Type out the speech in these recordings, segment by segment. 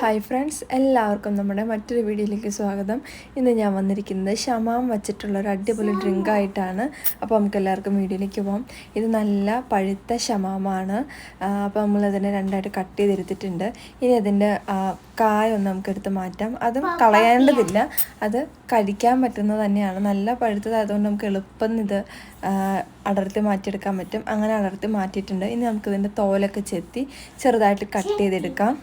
Hi friends എല്ലാവർക്കും നമ്മുടെ മറ്റൊരു വീഡിയോയിലേക്ക് സ്വാഗതം. ഇന്ന് ഞാൻ വന്നിരിക്കുന്നത് ഷമാം വച്ചിട്ടുള്ള ഒരു അടിപൊളി ഡ്രിങ്ക് ആയിട്ടാണ് അപ്പോൾ നമുക്ക് എല്ലാവർക്കും വീഡിയോയിലേക്ക് പോകാം ഇത് നല്ല പഴുത്ത ഷമാമാണ്. അപ്പോൾ നമ്മളതിനെ രണ്ടായിട്ട് കട്ട് ചെയ്തെടുത്തിട്ടുണ്ട്. ഇനി അതിന്റെ കായൊന്ന് നമുക്ക് എടുത്ത് മാറ്റാം. അതും കളയേണ്ടതില്ല. അത് കഴിക്കാൻ പറ്റുന്നത് തന്നെയാണ്. നല്ല പഴുത്തതായതുകൊണ്ട് നമുക്ക് എളുപ്പം ഇത് അടർത്തി മാറ്റിയെടുക്കാൻ പറ്റും. അങ്ങനെ അടർത്തി മാറ്റിയിട്ടുണ്ട്. ഇനി നമുക്കിതിന്റെ തോലൊക്കെ ചെത്തി ചെറുതായിട്ട് കട്ട് ചെയ്തെടുക്കാം.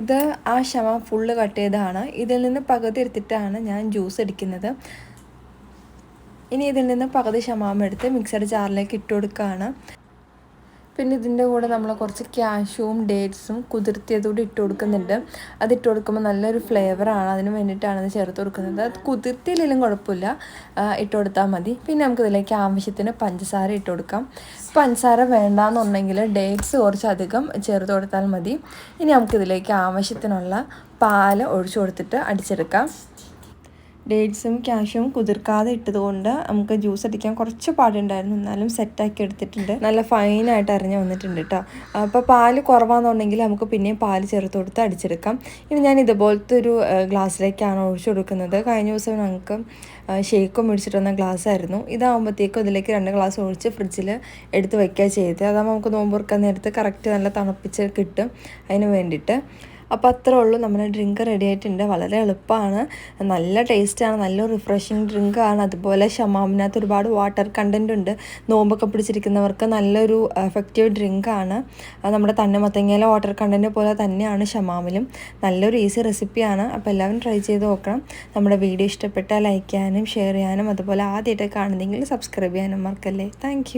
ഇത് ആ ക്ഷമ ഫുള്ള് കട്ട് ചെയ്തതാണ്. ഇതിൽ നിന്ന് പകുതി എടുത്തിട്ടാണ് ഞാൻ ജ്യൂസ് അടിക്കുന്നത്. ഇനി ഇതിൽ നിന്ന് പകുതി ക്ഷമാമ എടുത്ത് മിക്സഡ് ജാറിലേക്ക് ഇട്ട് കൊടുക്കുകയാണ്. പിന്നെ ഇതിന്റെ കൂടെ നമ്മൾ കുറച്ച് ക്യാഷും ഡേറ്റ്സും കുതിർത്തിയതുകൂടി ഇട്ട് കൊടുക്കുന്നുണ്ട്. അത് ഇട്ട് കൊടുക്കുമ്പോൾ നല്ലൊരു ഫ്ലേവറാണ് അതിന് വേണ്ടിയിട്ടാണ് അത് ചേർത്ത് കൊടുക്കുന്നത്. അത് കുതിർത്തിയില്ലെങ്കിലും കുഴപ്പമില്ല. ഇട്ട് കൊടുത്താൽ മതി. പിന്നെ നമുക്ക് ഇതിലേക്ക് ആവശ്യത്തിന് പഞ്ചസാര ഇട്ട് കൊടുക്കാം. പഞ്ചസാര വേണ്ടാന്നുണ്ടെങ്കിൽ ഡേറ്റ്സ് കുറച്ചധികം ചേർത്ത് കൊടുത്താൽ മതി. ഇനി നമുക്കിതിലേക്ക് ആവശ്യത്തിനുള്ള പാൽ ഒഴിച്ചു കൊടുത്തിട്ട് അടിച്ചെടുക്കാം. ഡേറ്റ്സും ക്യാഷും കുതിർക്കാതെ ഇട്ടതുകൊണ്ട് നമുക്ക് ജ്യൂസ് അടിക്കാൻ കുറച്ച് പാടുണ്ടായിരുന്നു. എന്നാലും സെറ്റാക്കി എടുത്തിട്ടുണ്ട്. നല്ല ഫൈനായിട്ട് അറിഞ്ഞ് വന്നിട്ടുണ്ട് കേട്ടോ അപ്പോൾ പാൽ കുറവാണെന്നുണ്ടെങ്കിൽ നമുക്ക് പിന്നെയും പാൽ ചേർത്ത് കൊടുത്ത് അടിച്ചെടുക്കാം. ഇനി ഞാൻ ഇതുപോലത്തെ ഒരു ഗ്ലാസ്സിലേക്കാണ് ഒഴിച്ചു കൊടുക്കുന്നത്. കഴിഞ്ഞ ദിവസം ഞങ്ങൾക്ക് ഷേക്കും മേടിച്ചിട്ട് വന്ന ഗ്ലാസ് ആയിരുന്നു ഇതാകുമ്പോഴത്തേക്കും ഇതിലേക്ക് രണ്ട് ഗ്ലാസ് ഒഴിച്ച് ഫ്രിഡ്ജിൽ എടുത്ത് വയ്ക്കുക ചെയ്ത് അതാകുമ്പോൾ നമുക്ക് നോമ്പ് തുറക്കാൻ നേരത്ത് കറക്റ്റ് നല്ല തണുപ്പിച്ച് കിട്ടും. അതിന് വേണ്ടിയിട്ട്. അപ്പോൾ അത്രേ ഉള്ളൂ. നമ്മുടെ ഡ്രിങ്ക് റെഡി ആയിട്ടുണ്ട് വളരെ എളുപ്പമാണ്. നല്ല ടേസ്റ്റാണ് നല്ല റിഫ്രഷിങ് ഡ്രിങ്കാണ് അതുപോലെ ഷമാമിനകത്ത് ഒരുപാട് വാട്ടർ കണ്ടന്റ് ഉണ്ട്. നോമ്പൊക്കെ പിടിച്ചിരിക്കുന്നവർക്ക് നല്ലൊരു എഫക്റ്റീവ് ഡ്രിങ്കാണ് നമ്മുടെ തന്നമത്തങ്ങയിലെ വാട്ടർ കണ്ടന്റ് പോലെ തന്നെയാണ് ഷമാമിലും. നല്ലൊരു ഈസി റെസിപ്പിയാണ് അപ്പോൾ എല്ലാവരും ട്രൈ ചെയ്ത് നോക്കണം. നമ്മുടെ വീഡിയോ ഇഷ്ടപ്പെട്ടാൽ ലൈക്ക് ചെയ്യാനും ഷെയർ ചെയ്യാനും അതുപോലെ ആദ്യമായിട്ട് കാണുന്നെങ്കിൽ സബ്സ്ക്രൈബ് ചെയ്യാനും മറക്കല്ലേ. താങ്ക്